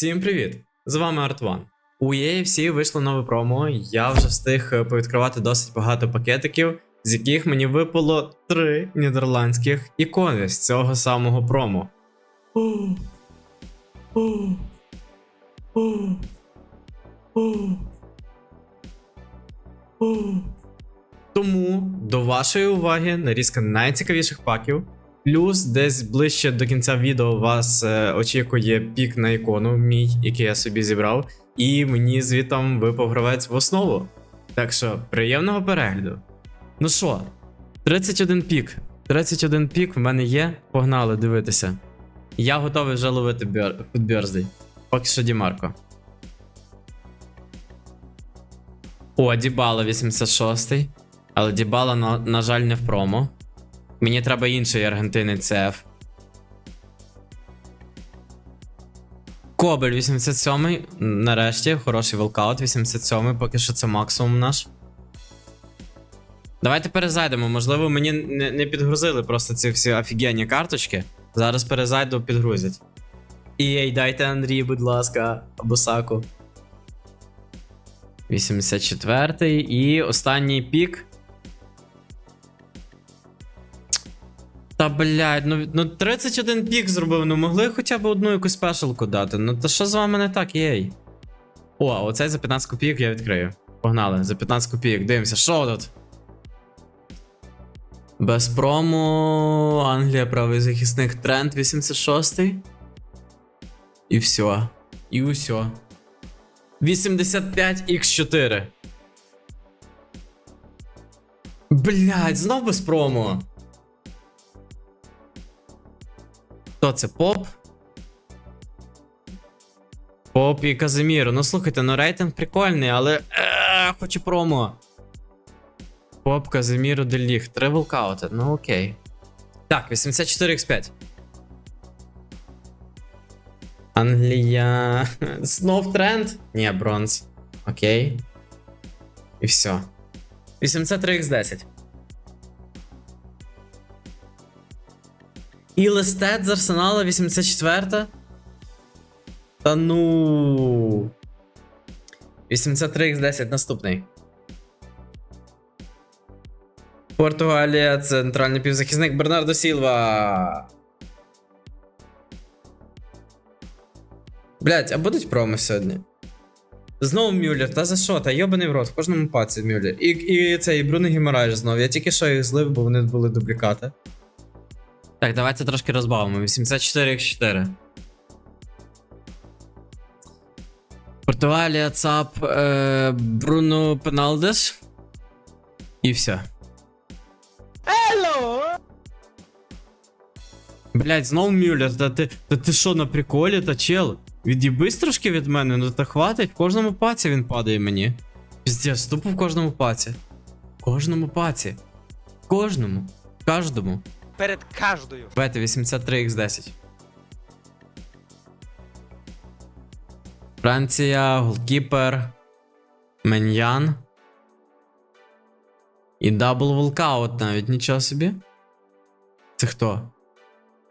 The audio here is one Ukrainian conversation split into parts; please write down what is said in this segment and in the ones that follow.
Всім привіт! З вами Артван. У EFC вийшло нове промо. Я вже встиг е, повідкривати досить багато пакетиків, з яких мені випало три нідерландських ікони з цього самого промо. Тому до вашої уваги нарізка найцікавіших паків. Плюс десь ближче до кінця відео вас е, очікує пік на ікону, мій, який я собі зібрав, і мені звітом випав гравець в основу. Так що, приємного перегляду. Ну що, 31 пік. 31 пік в мене є. Погнали дивитися. Я готовий вже ловити бер... Поки що Дімарко. О, Дібала 86 Але Дібала, на, на жаль, не в промо. Мені треба інший аргентинець CF. Кобель 87 Нарешті, хороший волкаут 87 поки що це максимум наш. Давайте перезайдемо. Можливо, мені не, не підгрузили просто ці всі офігенні карточки. Зараз перезайду, підгрузять. І дайте Андрій, будь ласка, або Саку. 84 і останній пік. Та блядь, ну, ну 31 пік зробив, ну могли хоча б одну якусь спешалку дати. Ну то що з вами не так, єй? О, оцей за 15 копійок я відкрию. Погнали, за 15 копійок, дивимося, що тут? Без промо, Англія, правий захисник, тренд 86-й. І все. І усьо. 85x4. Блять, знов без промо. Хто це поп? Поп і Казиміро. Ну слухайте, ну рейтинг прикольний, але. Е, хочу промо. Поп, Казиміро, Деліг. Три волкаути. Ну окей. Так, 84x5. Англія. Знов тренд? Ні, бронз. Окей. І все. 83x10. І листет з Арсенала 84. Та ну. 83x10 наступний. Португалія, центральний півзахисник Бернардо Сілва. Блять, а будуть промо сьогодні? Знову Мюллер, та за що? Та йобаний в рот, в кожному паці Мюллер. І, і цей Бруно Гімарайж знову. Я тільки що їх злив, бо вони були дублікати. Так, давайте трошки розбавимо. 84 x 4 Португалія, ЦАП, е, Бруно Пеналдеш. І все. Hello! Блять, знов Мюллер, та ти, та ти що на приколі, та чел? Від'їбись трошки від мене, ну та хватить, в кожному паці він падає мені. Піздець, тупо в кожному паці. В кожному паці. В кожному. В кожному. Перед каждою. Давайте 83x10. Франція, голкіпер, Меньян. І дабл волкаут навіть нічого собі. Це хто?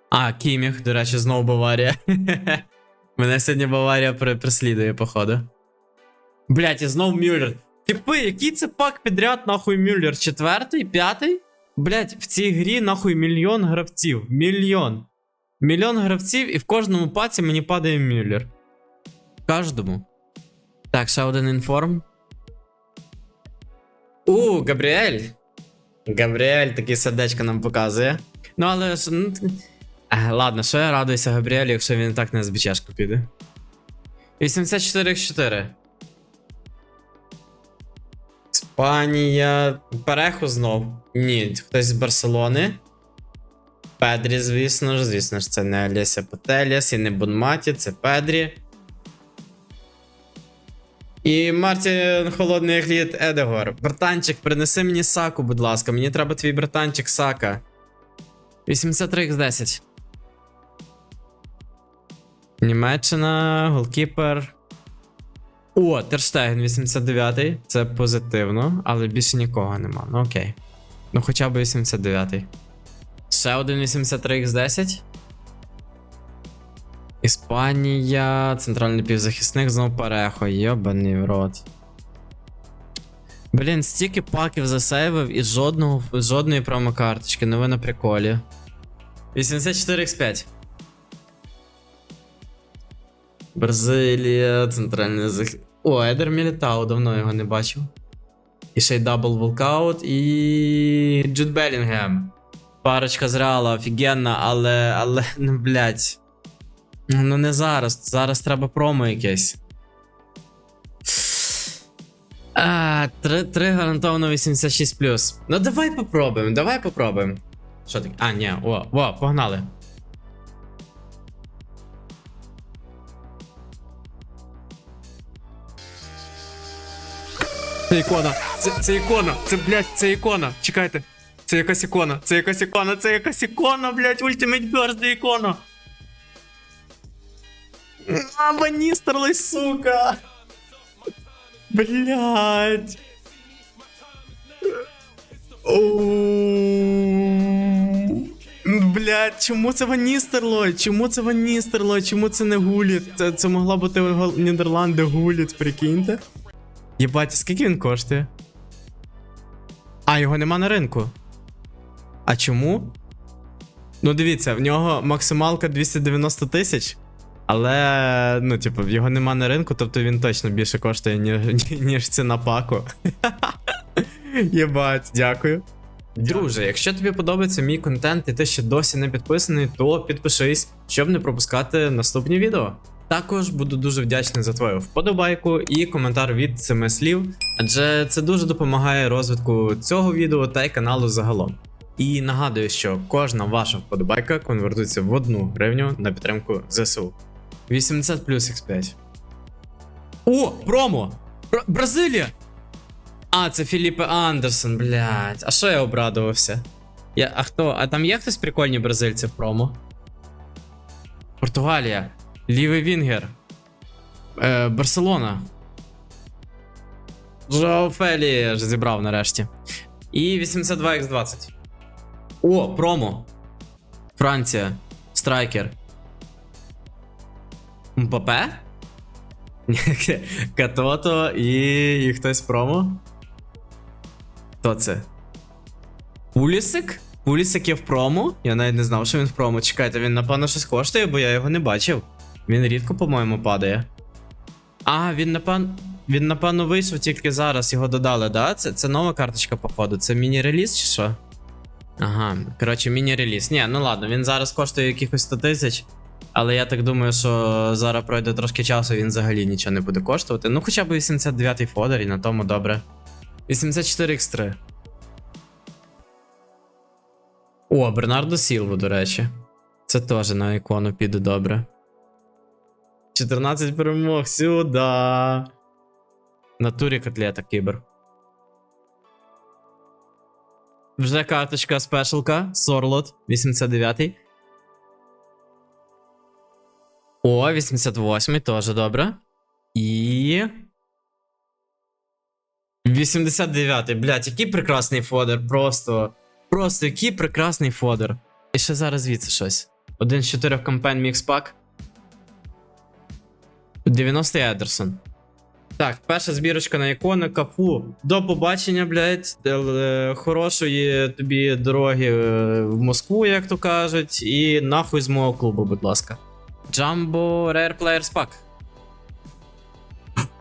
А, Кіміх, до речі, знову Баварія. Мене сьогодні Баварія преслідує, походу. Блять, і знов Мюллер. Типи, який це пак підряд, нахуй Мюллер? Четвертий, п'ятий? Блять, в цій грі нахуй мільйон гравців. Мільйон. Мільйон гравців, і в кожному паці мені падає Мюллер. В кожному. Так, ще один інформ. У, Габріель. Габріель такі сердечко нам показує. Ну, але ж. Ну, ладно, що я радуюся Габріелю, якщо він і так на СБЧшку піде. 84 Іспанія. Переху знов. Ні, хтось з Барселони. Педрі, звісно ж, звісно ж, це не Аліся Петеліас і не Бонматі, це Педрі. І Мартін Холодний Глід Едегор. Братанчик, принеси мені саку, будь ласка. Мені треба твій братанчик сака. 83x10. Німеччина, голкіпер. О, Терштеген 89-й. Це позитивно, але більше нікого нема. Ну окей. Ну хоча б 89-й. Ще один 83x10. Іспанія, центральний півзахисник, знов парехо, йобаний в рот. Блін, стільки паків засейвив і жодного, жодної промокарточки, ну ви на приколі. 84x5. Бразилія, центральний захист. О, Едер Мілітау, давно його не бачив. І ще й дабл волкаут, і. Джуд Белінгем. Парочка з Реала офігенна, але. але. ну, блядь. Ну не зараз. Зараз треба промо якесь. А, 3, 3 гарантовано 86 Ну давай попробуємо, давай попробуємо. Що таке? А, ні, о, о, погнали. Це ікона, це, це ікона, це, блядь, це ікона. Чекайте. Це якась ікона, це якась ікона, це якась ікона, блядь, Ultimate Burst ікона. А, Ваністерлий, сука. Блядь. Блядь, чому це Ваністерлой? Чому це Ваністерлой? Чому це не Гуліт? Це, це могла бути Нідерланди Гуліт, прикиньте. Єбать, скільки він коштує? А, його нема на ринку. А чому? Ну, дивіться, в нього максималка 290 тисяч. Але, ну, типу, його нема на ринку, тобто він точно більше коштує, ніж, ніж ціна паку. Єбать, дякую. Друже, якщо тобі подобається мій контент і ти ще досі не підписаний, то підпишись, щоб не пропускати наступні відео. Також буду дуже вдячний за твою вподобайку і коментар від цими слів, адже це дуже допомагає розвитку цього відео та й каналу загалом. І нагадую, що кожна ваша вподобайка конвертується в одну гривню на підтримку ЗСУ. 80 плюс X5. О, промо! Бра- Бразилія! А, це Філіппе Андерсон, блядь. А що я обрадувався? Я, а хто? А там є хтось прикольні бразильці в промо? Португалія. Лівий Вінгер. Е, Барселона. Жоу Фелі зібрав нарешті. І 82x20. О, промо. Франція. Страйкер. Мбапе? Катото і, і хтось промо. Хто це? Пулісик? Пулісик є в промо? Я навіть не знав, що він в промо. Чекайте, він напевно щось коштує, бо я його не бачив. Він рідко, по-моєму, падає. А, він напевно. Він, напевно, вийшов тільки зараз, його додали, да? Це, це нова карточка, походу. Це міні-реліз чи що? Ага, коротше, міні-реліз. Ні, ну ладно, він зараз коштує якихось 100 тисяч. Але я так думаю, що зараз пройде трошки часу, він взагалі нічого не буде коштувати. Ну, хоча б 89-й фодер, і на тому добре. 84x3. О, Бернардо Сілву, до речі. Це теж на ікону піде добре. 14 перемог сюди. Натурі котлета кібер. Вже карточка спешалка. Сорлот, 89-й. О, 88-й теж добре. І. 89-й, блядь, який прекрасний фодер. Просто. Просто який прекрасний фодер. І ще зараз звідси щось. Один з чотирьох кампань мікспак. 90-й Едерсон. Так, перша збірочка на ікони, кафу. До побачення, блядь. Е, Хорошої тобі дороги е, в Москву, як то кажуть. І нахуй з мого клубу, будь ласка. Jumbo Rare Players Pack.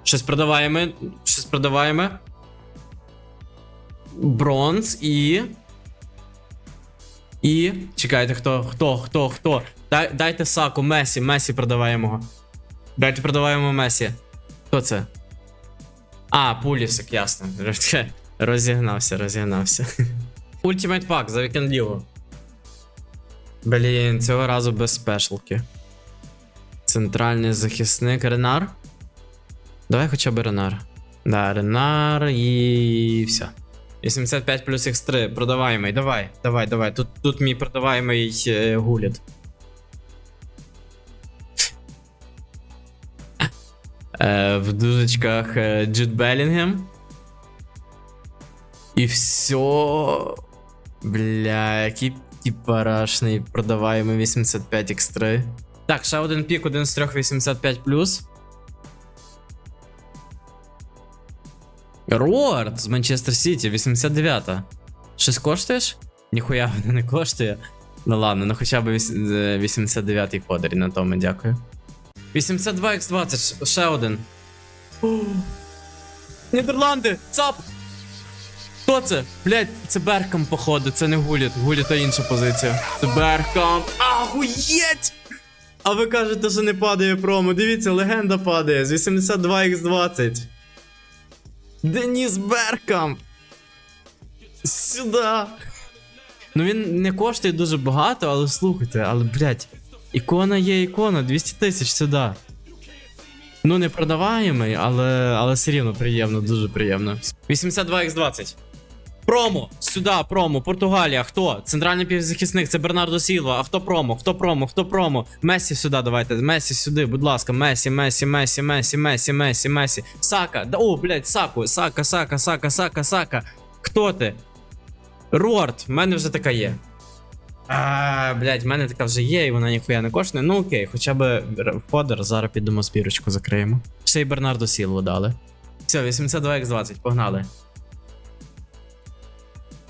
Щось продаваємо. Щось продаваємо. Бронз і. І. Чекайте, хто, хто, хто, хто. Дай, дайте саку, Месі, Месі продаваємо. Дайте продаваємо Месі. Хто це? А, Пулісик, ясно. Розігнався, розігнався. Ultimate Pack за Weekend League. Блін, цього разу без спешалки. Центральний захисник Ренар. Давай хоча б Ренар. Да, Ренар і все. 85 плюс X3. Продаваємий. Давай, давай, давай. Тут, тут мій продаваємий е, гуліт. В дужечках е, Джуд Белінгем. І все. Бля, який типарашний продаваємий 85 X3. Так, ще один пік, один з трьох 85 Роард з Манчестер Сіті, 89. Щось коштуєш? Ніхуя воно не коштує. Ну ладно, ну хоча б 89-й фодері на тому, дякую. 82x20, ще один. О, Нідерланди! ЦАП! Хто це? Блять, це Беркам, походу, це не Гуліт. Гуліт та інша позиція. Це Беркам. Ахуєть! А ви кажете, що не падає промо. Дивіться, легенда падає з 82x20. Деніс Беркам. Сюда. Ну він не коштує дуже багато, але слухайте, але, блядь, ікона є ікона, 200 тисяч сюди. Ну, не продаваємий, але, але все рівно приємно, дуже приємно. 82x20. Промо! Сюди, промо, Португалія. Хто? Центральний півзахисник, це Бернардо Сілва. А хто промо? Хто промо? Хто промо? Месі сюди давайте. Месі сюди, будь ласка. Месі, Месі, Месі, Месі, Месі, Месі, Месі. Сака. Да, о, блядь, Саку. Сака, Сака, Сака, Сака, Сака. Хто ти? Рорд, в мене вже така є. А, блядь, в мене така вже є, і вона ніхуя не коштує. Ну окей, хоча б фодер, зараз підемо збірочку закриємо. Ще й Бернардо Сілву дали. Все, 82x20, погнали.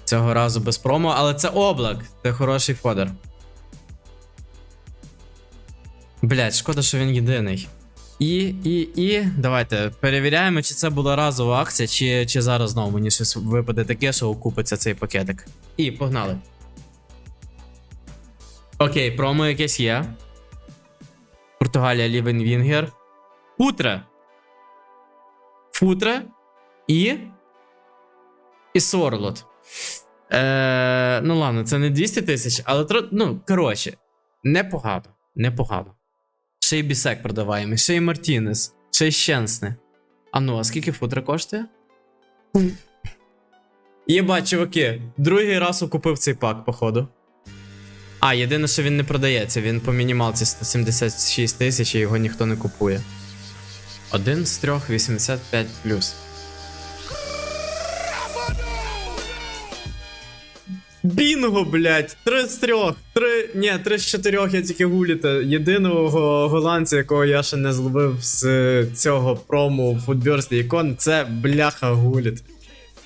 Цього разу без промо, але це облак. Це хороший фодер. Блять, шкода, що він єдиний. І, і, і. Давайте перевіряємо, чи це була разова акція, чи, чи зараз знову мені щось випаде таке, що окупиться цей пакетик. І погнали. Окей, промо якесь є. Португалія Лівен Вінгер. Футре. Футре. І. І Сорлот. Е, ну ладно, це не 200 тисяч, але ну, коротше, непогано. Непогано. Ще й бісек продаваємо, ще й Мартінес, ще й Щенсне. А ну, а скільки футра коштує? Єбать, чуваки, другий раз окупив цей пак, походу. А, єдине, що він не продається, він по мінімалці 176 тисяч і його ніхто не купує. Один з трьох 85 Бінго, блять! Три з трьох. Три. Ні, три з чотирьох я тільки гуліте. Єдиного голландця, якого я ще не зловив з е, цього прому Foodburst ікон, це бляха гуліт.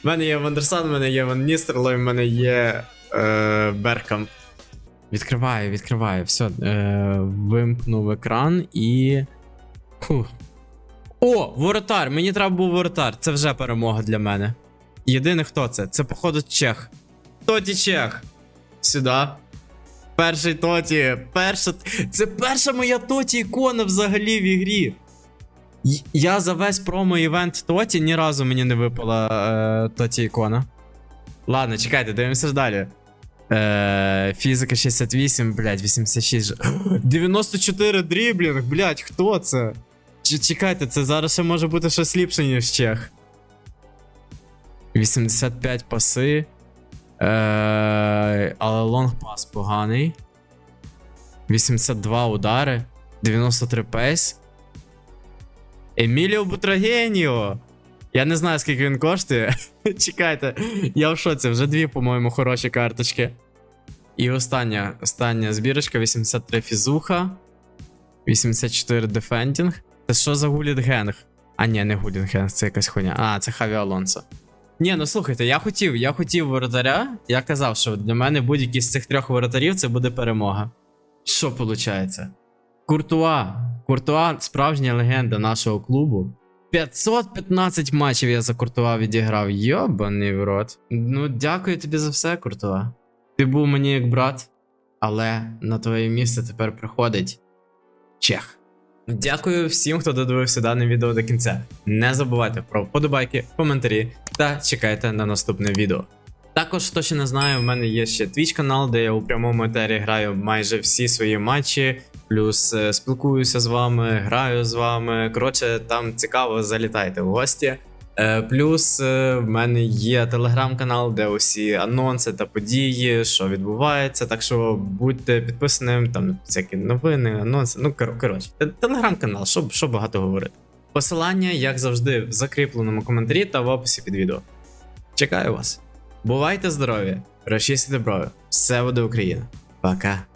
У мене є Вандерсан, в мене є Ван Ністерлой, в мене є е, Беркам. Відкриваю, відкриваю. Все, е, вимкнув екран і. Фух. О, воротар! Мені треба був воротар. Це вже перемога для мене. Єдине хто це? Це, походу, Чех. Тоті Чех. Сюди. Перший Тоті. Перша... Це перша моя Тоті ікона взагалі в ігрі. Я за весь промо-івент Тоті ні разу мені не випала е, Тоті ікона. Ладно, чекайте, дивимося ж далі. Е, фізика 68, блядь, 86. 94 дріблінг, блядь, хто це? Ч- Чекайте, це зараз ще може бути щось ліпше, ніж Чех. 85 паси. Е, але лонг пас поганий. 82 удари. 93 пейс. Еміліо Бутрагеніо. Я не знаю, скільки він коштує. Чекайте, я в шоці, вже дві, по-моєму, хороші карточки. І остання, остання збірочка: 83 фізуха. 84 дефендінг. Це що за гулінгенг? А, ні, не гулінгенг, це якась хуйня. А, це Хаві Алонсо. Ні, ну слухайте, я хотів, я хотів воротаря. Я казав, що для мене будь-який з цих трьох воротарів це буде перемога. Що виходить? Куртуа. Куртуа справжня легенда нашого клубу. 515 матчів я за Куртуа відіграв. Йобаний в рот. Ну, дякую тобі за все, Куртуа. Ти був мені як брат, але на твоє місце тепер приходить Чех. Дякую всім, хто додивився дане відео до кінця. Не забувайте про вподобайки, коментарі та чекайте на наступне відео. Також, хто ще не знає, в мене є ще Twitch канал, де я у прямому етері граю майже всі свої матчі, плюс е, спілкуюся з вами, граю з вами. Коротше, там цікаво, залітайте в гості. Е, Плюс е, в мене є телеграм-канал, де усі анонси та події, що відбувається. Так що будьте підписаним, там всякі новини, анонси. Ну коротше, телеграм-канал, що, що багато говорити. Посилання, як завжди, в закріпленому коментарі та в описі під відео. Чекаю вас. Бувайте здорові, розчистите брови. Все буде Україна. Пока.